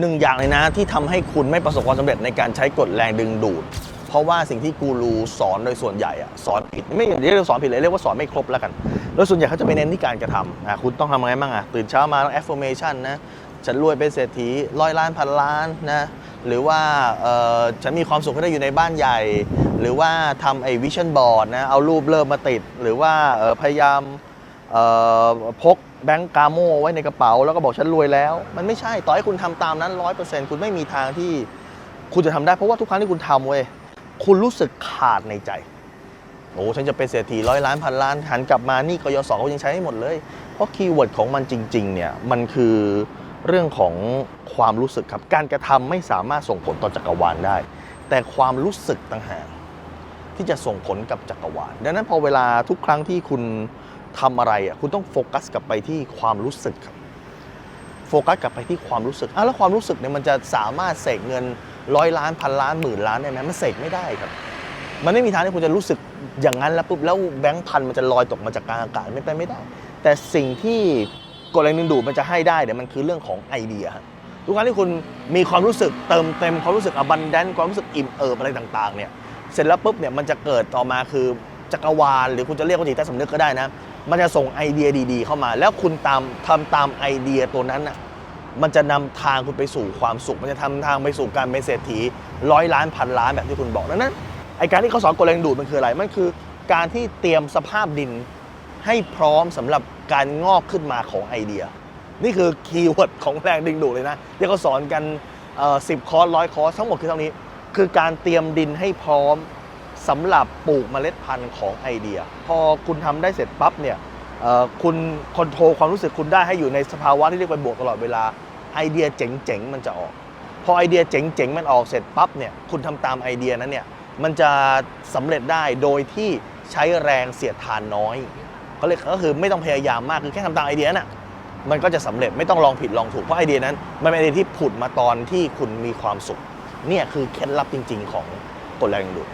หนึ่งอย่างเลยนะที่ทำให้คุณไม่ประสบความสำเร็จในการใช้กฎแรงดึงดูด เพราะว่าสิ่งที่กูรูสอนโดยส่วนใหญ่อะสอนผิดไม่เรียกว่าสอนผิดเลยเรียกว่าสอนไม่ครบแล้วกัน โดยส่วนใหญ่เขาจะไปเน้นที่การกระทำอะคุณต้องทำยังไงบ้างอะตื่นเช้ามาต้อง affirmation นะฉันรวยเป็นเศรษฐีร้อยล้านพันล้านนะหรือว่าฉันมีความสุขที่ได้อยู่ในบ้านใหญ่ หรือว่าทำไอ้วิชั่นบอร์ดนะเอารูปเริ่มมาติด หรือว่าพยายาม พกแบงก์กาโมไว้ในกระเป๋า แล้วก็บอกฉันรวยแล้ว มันไม่ใช่ต่อให้คุณทำตามนั้นร้อยเปอร์เซ็นต์คุณไม่มีทางที่คุณจะทำได้เพราะว่าทุกครั้งที่คุณทำเว้ยคุณรู้สึกขาดในใจโอ้ฉันจะเป็นเศรษฐีร้อยล้านพันล้านหันกลับมานี่กยศเขายังใช้ให้หมดเลย เพราะคีย์เวิร์ดของมันจริง ๆ เนี่ย มันคือเรื่องของความรู้สึกครับ การกระทำไม่สามารถส่งผลต่อจักรวาลได้ แต่ความรู้สึกต่างหากที่จะส่งผลกับจักรวาลดังนั้นพอเวลาทุกครั้งที่คุณ ทำอะไรอะคุณต้องโฟกัสกลับไปที่ความรู้สึกครับโฟกัสกลับไปที่ความรู้สึกอะแล้วความรู้สึกเนี่ยมันจะสามารถเสกเงินร้อยล้านพันล้านหมื่นล้านได้ไหมมันเสกไม่ได้ครับ มันไม่มีทางที่คุณจะรู้สึกอย่างนั้นแล้วปุ๊บแล้วแบงค์พันมันจะลอยตกมาจากกลางอากาศไม่ไปไม่ได้ แต่สิ่งที่กฎแรงดึงดูดมันจะให้ได้เนี่ยมันคือเรื่องของไอเดียฮะทุกครั้งที่คุณมีความรู้สึกเติมเต็มความรู้สึกอบันแดนความรู้สึกอิ่มเอิบอะไรต่างๆเนี่ยเสร็จแล้วปุ๊บเนี่ยมันจะเกิดต่อมาคือจักรวาลหรือคุณจะเรียกว่าจิตใต้สำนึกก็ได้นะ มันจะส่งไอเดียดี ๆ เข้ามา แล้วคุณตามทำตามไอเดียตัวนั้นน่ะมันจะนำทางคุณไปสู่ความสุข มันจะทำทางไปสู่การเป็นเศรษฐีร้อยล้านพันล้านแบบที่คุณบอกดังนั้นไอการที่เขาสอนกฎแรงดูดมันคืออะไร มันคือ การที่เตรียมสภาพดินให้พร้อมสำหรับการงอกขึ้นมาของไอเดีย นี่คือคีย์เวิร์ดของแรงดึงดูดเลยนะที่เขาสอนกันสิบคอร์สร้อยคอร์สทั้งหมดคือเท่านี้ คือการเตรียมดินให้พร้อม สำหรับปลูกเมล็ดพันธุ์ของไอเดีย พอคุณทำได้เสร็จปั๊บเนี่ยคุณคอนโทรลความรู้สึกคุณได้ให้อยู่ในสภาวะที่เรียกว่าบวกตลอดเวลาไอเดียเจ๋งๆมันจะออก พอไอเดียเจ๋งๆมันออกเสร็จปั๊บเนี่ยคุณทำตามไอเดียนั้นเนี่ยมันจะสำเร็จได้โดยที่ใช้แรงเสียดทานน้อยเขาเรียกก็คือไม่ต้องพยายามมากคือแค่ทำตามไอเดียน่ะมันก็จะสำเร็จไม่ต้องลองผิดลองถูกเพราะไอเดียนั้นมันเป็นไอเดียที่ผุดมาตอนที่คุณมีความสุขเนี่ยคือเคล็ดลับจริง ๆ ของกฎแรงดึงดูด